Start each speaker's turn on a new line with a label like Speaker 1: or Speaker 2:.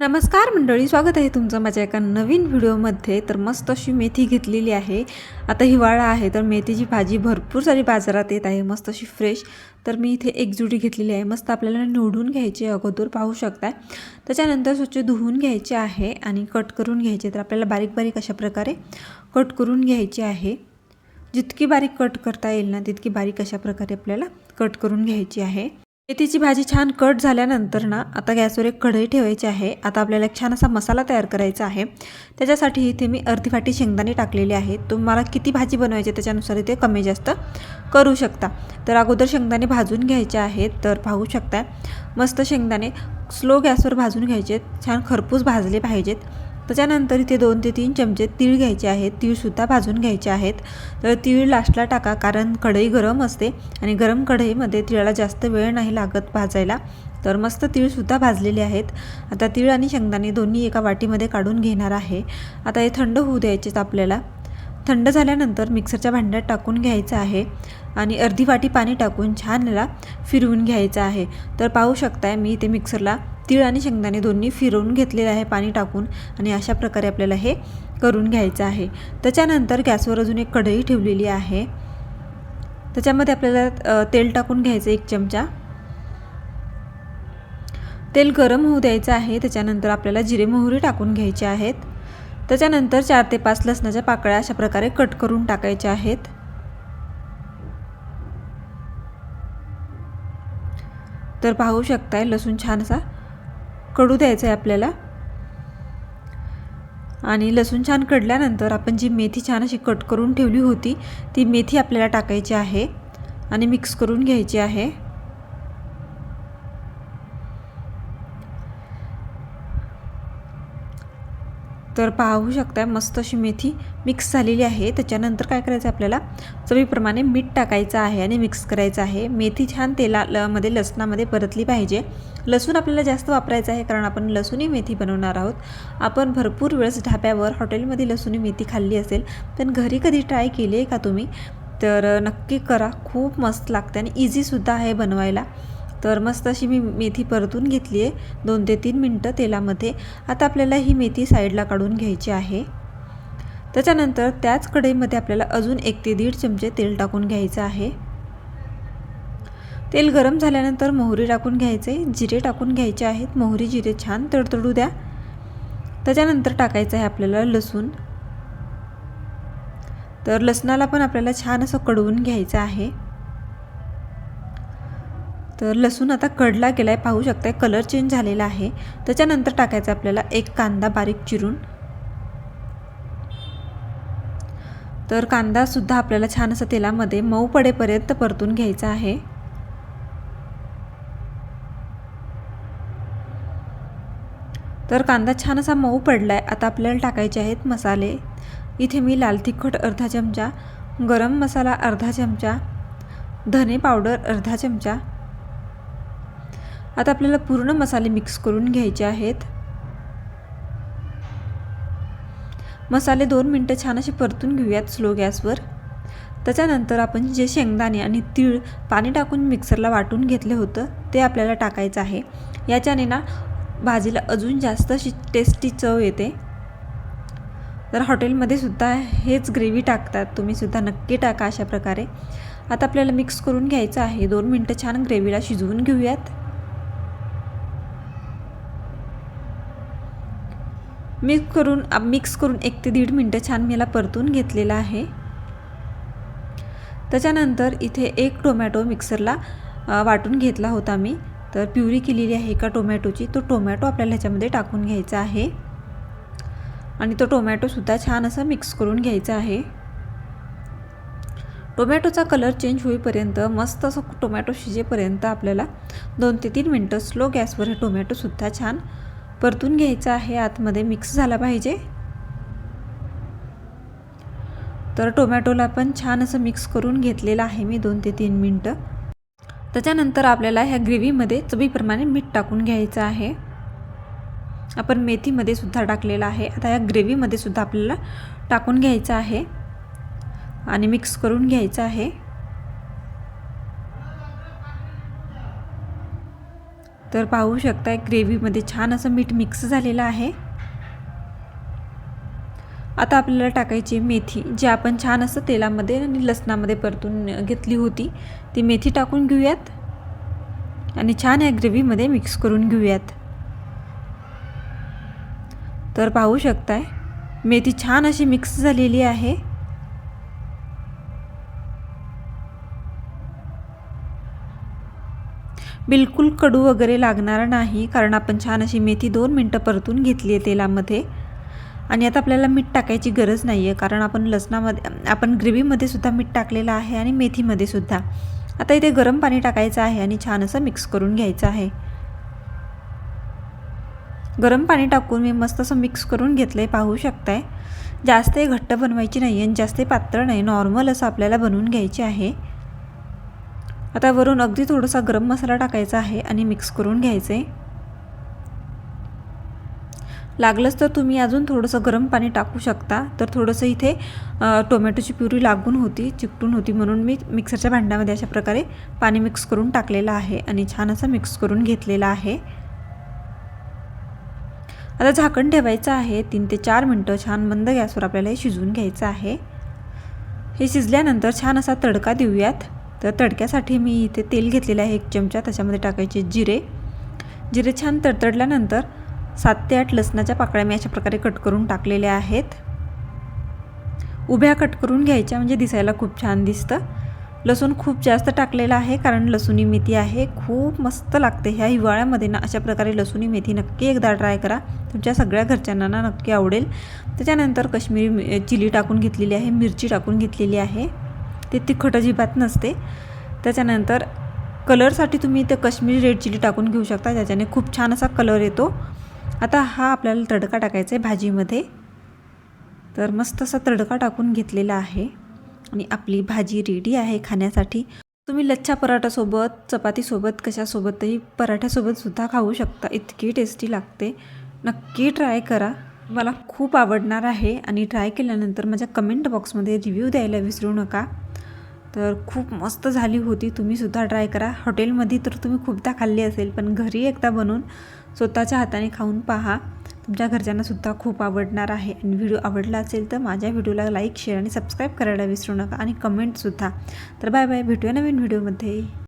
Speaker 1: नमस्कार मंडळी स्वागत आहे तुमचं माझ्या एका नवीन व्हिडिओमध्ये. तर मस्त अशी मेथी घेतलेली आहे. आता हिवाळा आहे तर मेथीची भाजी भरपूर सारी बाजारात येत आहे. मस्त अशी फ्रेश तर मी इथे एक जुडी घेतलेली आहे. मस्त आपल्याला निवडून घ्यायची आहे अगोदर पाहू शकता त्याच्यानंतर स्वच्छ धुवून घ्यायचे आहे आणि कट करून घ्यायचे. तर आपल्याला बारीक बारीक अशा प्रकारे कट करून घ्यायचे आहे. जितकी बारीक कट करता येईल ना तितकी बारीक अशा प्रकारे आपल्याला कट करून घ्यायची आहे. मेथीची भाजी छान कट झाल्यानंतर ना आता गॅसवर एक कढई ठेवायची आहे. आता आपल्याला एक छान असा मसाला तयार करायचा आहे. त्याच्यासाठी इथे मी अर्धी फाटी शेंगदाणे टाकलेले आहेत. तुम्हाला किती भाजी बनवायची त्याच्यानुसार इथे कमी जास्त करू शकता. तर अगोदर शेंगदाणे भाजून घ्यायचे आहेत तर पाहू शकता मस्त शेंगदाणे स्लो गॅसवर भाजून घ्यायचे छान खरपूस भाजले पाहिजेत. त्याच्यानंतर इथे दोन ते तीन चमचे तीळ घ्यायचे आहेत. तीळसुद्धा भाजून घ्यायचे आहेत. तर तीळ लास्टला टाका कारण कढई गरम असते आणि गरम कढईमध्ये तिळाला जास्त वेळ नाही लागत भाजायला. तर मस्त तीळसुद्धा भाजलेले आहेत. आता तीळ आणि शेंगदाणे दोन्ही एका वाटीमध्ये काढून घेणार आहे. आता हे थंड होऊ द्यायचेच आपल्याला. थंड झाल्यानंतर मिक्सरच्या भांड्यात टाकून घ्यायचं आहे आणि अर्धी वाटी पाणी टाकून छान याला फिरवून घ्यायचं आहे. तर पाहू शकताय मी ते मिक्सरला तीळ आणि शेंगदाणे दोन्ही फिरवून घेतलेलं आहे पाणी टाकून आणि अशा प्रकारे आपल्याला हे करून घ्यायचं आहे. त्याच्यानंतर गॅसवर अजून एक कढई ठेवलेली आहे. त्याच्यामध्ये आपल्याला तेल टाकून घ्यायचं एक चमचा. तेल गरम होऊ द्यायचं आहे. त्याच्यानंतर आपल्याला जिरे मोहरी टाकून घ्यायचे आहेत. त्याच्यानंतर चार ते पाच लसणाच्या पाकळ्या अशा प्रकारे कट करून टाकायच्या आहेत. तर पाहू शकताय लसूण छान असा कडू द्यायचा आहे आपल्याला. आणि लसूण छान कडल्यानंतर आपण जी मेथी छान अशी कट करून ठेवली होती ती मेथी आपल्याला टाकायची आहे आणि मिक्स करून घ्यायची आहे. तर पाहू शकताय मस्त अशी मेथी मिक्स झालेली आहे. त्याच्यानंतर काय करायचं आपल्याला? चवीप्रमाणे मीठ टाकायचं आहे आणि मिक्स करायचं आहे. मेथी छान तेला ल मध्ये लसणामध्ये परतली पाहिजे. लसूण आपल्याला जास्त वापरायचं आहे कारण आपण लसूणी मेथी बनवणार आहोत. आपण भरपूर वेळेस ढाब्यावर हॉटेलमध्ये लसूणी मेथी खाल्ली असेल पण घरी कधी ट्राय केली आहे का तुम्ही? तर नक्की करा. खूप मस्त लागते आणि इझीसुद्धा आहे बनवायला. तर मस्त अशी मी मेथी परतून घेतली आहे. दोन ते तीन मिनटं तेलामध्ये. आता आपल्याला ही मेथी साईडला काढून घ्यायची आहे. त्याच्यानंतर त्याच कढईमध्ये आपल्याला अजून एक ते दीड चमचे तेल टाकून घ्यायचं आहे. तेल गरम झाल्यानंतर मोहरी टाकून घ्यायचे. जिरे टाकून घ्यायचे आहेत. मोहरी जिरे छान तडतडू द्या. त्याच्यानंतर टाकायचं आहे आपल्याला लसूण. तर लसणाला पण आपल्याला छान असं कडवून घ्यायचं आहे. तर लसूण आता कडला गेला आहे पाहू शकताय कलर चेंज झालेला आहे. त्याच्यानंतर टाकायचं आपल्याला एक कांदा बारीक चिरून. तर कांदासुद्धा आपल्याला छान असं तेलामध्ये मऊ पडेपर्यंत परतून घ्यायचा आहे. तर कांदा छान असा मऊ पडला आहे आता आपल्याला टाकायचे आहेत मसाले. इथे मी लाल तिखट अर्धा चमचा गरम मसाला अर्धा चमचा धने पावडर अर्धा चमचा आता आपल्याला पूर्ण मसाले मिक्स करून घ्यायचे आहेत. मसाले दोन मिनटं छान असे परतून घेऊयात स्लो गॅसवर त्याच्यानंतर आपण जे शेंगदाणे आणि तीळ पाणी टाकून मिक्सरला वाटून घेतलं होतं ते आपल्याला टाकायचं आहे. याच्याने ना भाजीला अजून जास्त अशी टेस्टी चव येते. तर हॉटेलमध्ये सुद्धा हेच ग्रेव्ही टाकतात तुम्हीसुद्धा नक्की टाका अशा प्रकारे. आता आपल्याला मिक्स करून घ्यायचं आहे. दोन मिनटं छान ग्रेव्हीला शिजवून घेऊयात. मिक्स करून मिक्स करून एक ते दीड मिनटं छान मी याला परतून घेतलेला आहे. त्याच्यानंतर इथे एक टोमॅटो मिक्सरला वाटून घेतला होता मी. तर प्युरी केलेली आहे एका टोमॅटोची तो टोमॅटो आपल्याला ह्याच्यामध्ये टाकून घ्यायचा आहे. आणि तो टोमॅटोसुद्धा छान असा मिक्स करून घ्यायचा आहे. टोमॅटोचा कलर चेंज होईपर्यंत मस्त असं टोमॅटो शिजेपर्यंत आपल्याला दोन ते तीन मिनटं स्लो गॅसवर हे टोमॅटोसुद्धा छान परतून घ्यायचं आहे आतमध्ये मिक्स झाला पाहिजे. तर टोमॅटोला पण छान असं मिक्स करून घेतलेलं आहे मी दोन ते तीन मिनटं. त्याच्यानंतर आपल्याला ह्या ग्रेव्हीमध्ये चवीप्रमाणे मीठ टाकून घ्यायचं आहे. आपण मेथीमध्ये सुद्धा टाकलेलं आहे. आता या ग्रेव्हीमध्ये सुद्धा आपल्याला टाकून घ्यायचं आहे. आणि मिक्स करून घ्यायचं आहे. तर पाहू शकताय ग्रेव्हीमध्ये छान असं मीठ मिक्स झालेलं आहे. आता आपल्याला टाकायची मेथी जी आपण छान असं तेलामध्ये आणि लसणामध्ये परतून घेतली होती ती मेथी टाकून घेऊयात. आणि छान या ग्रेव्हीमध्ये मिक्स करून घेऊयात. तर पाहू शकताय मेथी छान अशी मिक्स झालेली आहे. बिलकुल कडू वगैरे लागणार नाही कारण आपण छान अशी मेथी दोन मिनटं परतून घेतली आहे तेलामध्ये. आणि आता आपल्याला मीठ टाकायची गरज नाही आहे कारण आपण लसणामध्ये आपण ग्रेव्हीमध्ये सुद्धा मीठ टाकलेलं आहे आणि मेथीमध्ये सुद्धा. आता इथे गरम पाणी टाकायचं आहे आणि छान असं मिक्स करून घ्यायचं आहे. गरम पाणी टाकून मी मस्त असं मिक्स करून घेतलं आहे पाहू शकताय. जास्त घट्ट बनवायची नाही आणि जास्त पातळ नाही नॉर्मल असं आपल्याला बनवून घ्यायचे आहे. आता वरून अगदी थोडासा गरम मसाला टाकायचा आहे आणि मिक्स करून घ्यायचं. आहे लागलंच तर तुम्ही अजून थोडंसं गरम पाणी टाकू शकता. तर थोडंसं इथे टोमॅटोची प्युरी लागून होती चिकटून होती. म्हणून मी मिक्सरच्या भांड्यामध्ये अशा प्रकारे पाणी मिक्स करून टाकलेलं आहे आणि छान असं मिक्स करून घेतलेलं आहे. आता झाकण ठेवायचं आहे. तीन ते चार मिनटं छान मंद गॅसवर आपल्याला हे शिजवून घ्यायचं आहे. हे शिजल्यानंतर छान असा तडका देऊयात. तर तडक्यासाठी मी इथे तेल घेतलेलं आहे एक चमचा त्याच्यामध्ये टाकायचे जिरे. जिरे छान तडतडल्यानंतर सात ते आठ लसणाच्या पाकळ्या मी अशा प्रकारे कट करून टाकलेल्या आहेत. उभ्या कट करून घ्यायच्या म्हणजे दिसायला खूप छान दिसतं. लसूण खूप जास्त टाकलेलं आहे कारण लसुणी मेथी आहे. खूप मस्त लागते ह्या हिवाळ्यामध्ये ना अशा प्रकारे लसुणी मेथी नक्की एकदा ट्राय करा. तुमच्या सगळ्या घरच्यांना ना नक्की आवडेल. त्याच्यानंतर कश्मीरी चिली टाकून घेतलेली आहे मिरची टाकून घेतलेली आहे. ते तिखट अजिबात नसते. त्याच्यानंतर कलरसाठी तुम्ही ते कश्मीरी रेड चिली टाकून घेऊ शकता. ज्याच्याने खूप छान असा कलर येतो. आता हा आपल्याला तडका टाकायचा आहे भाजीमध्ये. तर मस्त असा तडका टाकून घेतलेला आहे. आणि आपली भाजी रेडी आहे खाण्यासाठी. तुम्ही लच्छा पराठासोबत चपातीसोबत कशासोबतही पराठ्यासोबतसुद्धा खाऊ शकता. इतकी टेस्टी लागते. नक्की ट्राय करा. मला खूप आवडणार आहे. आणि ट्राय केल्यानंतर माझ्या कमेंट बॉक्समध्ये रिव्ह्यू द्यायला विसरू नका. तर खूप मस्त झाली होती. तुम्हीसुद्धा ट्राय करा. हॉटेलमध्ये तर तुम्ही खूपदा खाल्ली असेल पण घरी एकदा बनवून स्वतःच्या हाताने खाऊन पहा. तुमच्या घरच्यांनासुद्धा खूप आवडणार आहे. आणि व्हिडिओ आवडला असेल तर माझ्या व्हिडिओला लाईक शेअर आणि सबस्क्राईब करायला विसरू नका. आणि कमेंटसुद्धा तर बाय बाय भेटूया नवीन व्हिडिओमध्ये